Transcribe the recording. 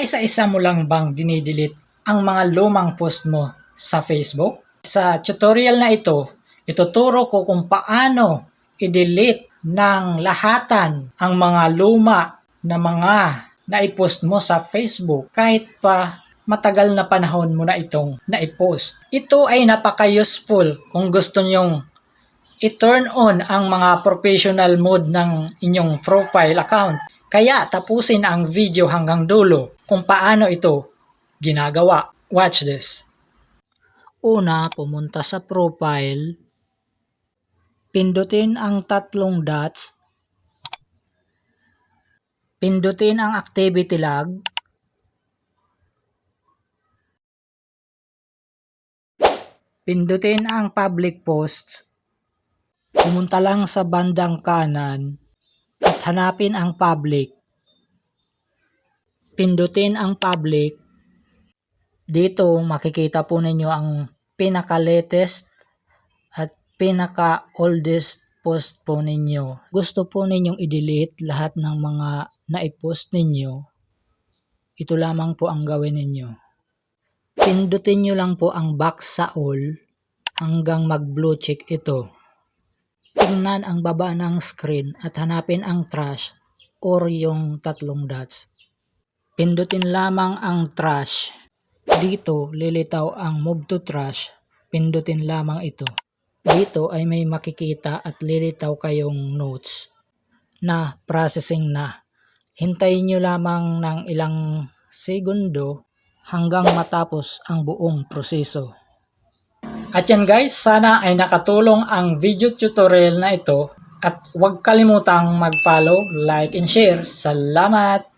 Paisa-isa mo lang bang dinidelete ang mga lumang post mo sa Facebook? Sa tutorial na ito, ituturo ko kung paano i-delete ng lahatan ang mga luma na mga naipost mo sa Facebook kahit pa matagal na panahon mo na itong naipost. Ito ay napaka-useful kung gusto nyong i-turn on ang mga professional mode ng inyong profile account. Kaya tapusin ang video hanggang dulo kung paano ito ginagawa. Watch this. Una, pumunta sa profile. Pindutin ang tatlong dots. Pindutin ang activity log. Pindutin ang public posts. Pumunta lang sa bandang kanan at hanapin ang public. Pindutin ang public. Dito makikita po ninyo ang pinaka-latest at pinaka-oldest post po ninyo. Gusto po ninyong i-delete lahat ng mga naipost ninyo. Ito lamang po ang gawin ninyo. Pindutin nyo lang po ang back sa all hanggang mag-blue check ito. Tingnan ang baba ng screen at hanapin ang trash or yung tatlong dots. Pindutin lamang ang trash. Dito lilitaw ang move to trash. Pindutin lamang ito. Dito ay may makikita at lilitaw kayong notes na processing na. Hintayin nyo lamang ng ilang segundo hanggang matapos ang buong proseso. At yan guys, sana ay nakatulong ang video tutorial na ito at huwag kalimutang mag-follow, like, and share. Salamat!